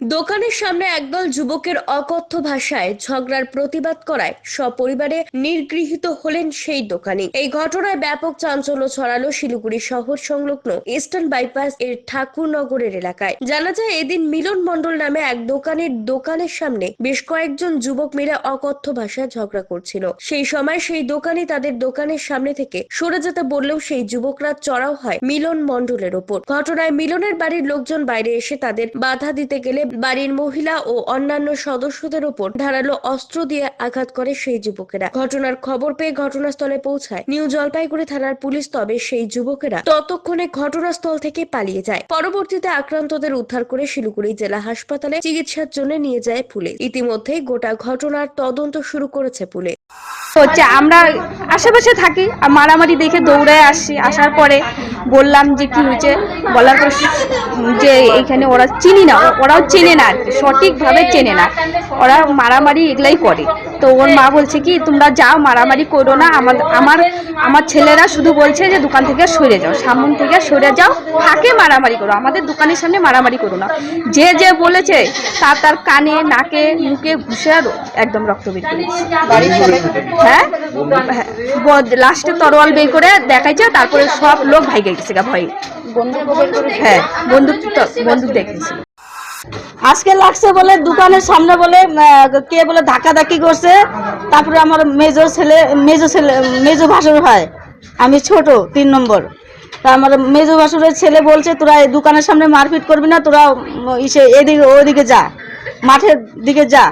দোকানের সামনে একদল যুবকের অকথ্য ভাষায় ঝগড়ার প্রতিবাদ করায় সপরিবারে নির্গৃহীত হলেন সেই দোকানি। এই ঘটনায় ব্যাপক চাঞ্চল্য ছড়ালো শিলিগুড়ি শহর সংলগ্ন ইস্টার্ন বাইপাস এর ঠাকুরনগরের এলাকায়। জানা যায়, এদিন মিলন মণ্ডল নামে এক দোকানের দোকানের সামনে বেশ কয়েকজন যুবক মিলে অকথ্য ভাষায় ঝগড়া করছিল। সেই সময় সেই দোকানি তাদের দোকানের সামনে থেকে সরে যেতে বললেও সেই যুবকরা চড়াও হয় মিলন মণ্ডলের ওপর। ঘটনায় মিলনের বাড়ির লোকজন বাইরে এসে তাদের বাধা দিতে গেলে বাড়ির মহিলা ও অন্যান্য সদস্যদের উপর ধারালো অস্ত্র দিয়ে আঘাত করে সেই যুবকেরা। ঘটনার খবর পেয়ে ঘটনাস্থলে পৌঁছায় নিউ জলপাইগুড়ি থানার পুলিশ, তবে সেই যুবকেরা ততক্ষণে ঘটনাস্থল থেকে পালিয়ে যায়। পরবর্তীতে আক্রান্তদের উদ্ধার করে শিলিগুড়ি জেলা হাসপাতালে চিকিৎসার জন্য নিয়ে যায় পুলিশ। ইতিমধ্যেই গোটা ঘটনার তদন্ত শুরু করেছে পুলিশ। হচ্ছে, আমরা আশেপাশে থাকি মারামারি দেখে দৌড়ে আসছি আসার পরে বললাম যে কি হয়েছে? বলার পর যে এখানে ওরা চিনি না, ওরাও চেনে না, সঠিকভাবে চেনে না। ওরা মারামারি এগুলাই করে। তো ওর মা বলছে কি, তোমরা যাও, মারামারি করো না। আমার আমার আমার ছেলেরা শুধু বলছে যে, দোকান থেকে সরে যাও। সামন থেকে সরে যাও, ফাঁকে মারামারি করো। আমাদের দোকানের সামনে মারামারি করো না। যে যে বলেছে, তার তার কানে, নাকে, মুখে ঘুষে আর একদম রক্ত বের দিচ্ছে। হ্যাঁ? লাস্টে তরোয়াল বের করে দেখাইছে, তারপরে সব লোক ভাইগে গেছে ভয়ে। হ্যাঁ বন্দুক বন্দুক দেখেছি আজকে লাগছে বলে দোকানের সামনে বলে কে বলে ধাক্কা ধাক্কি করছে। তারপরে আমার মেজো ছেলে মেজো ছেলে, মেজো ভাসুর হয় আমি ছোট, তিন নম্বর। তা আমার মেজো ভাসুরের ছেলে বলছে, তোরা এই দোকানের সামনে মারপিট করবি না, তোরা ইসে, এদিকে, ওদিকে যা, মাঠের দিকে যা।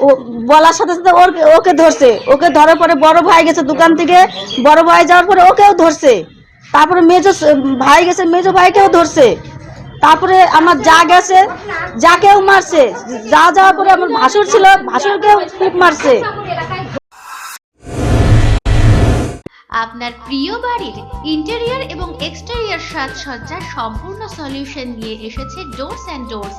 ও বলার সাথে সাথে ওর, ওকে ধরছে। ওকে ধরার পরে বড় ভাই গেছে দোকান থেকে। বড় ভাই যাওয়ার পরে ওকেও ধরছে। তারপরে মেজো ভাই গেছে, মেজো ভাইকেও ধরছে। তারপরে আমার যা গেছে, যা কেউ মারছে, যা যাওয়ার পরে আমার ভাসুর ছিল ভাসুর ভাসুরকেও খুব মারছে। আপনার প্রিয় বাড়ির ইন্টেরিয়ার এবং এক্সটেরিয়র সাজসজ্জার সম্পূর্ণ সলিউশন নিয়ে এসেছে ডোরস অ্যান্ড ডোরস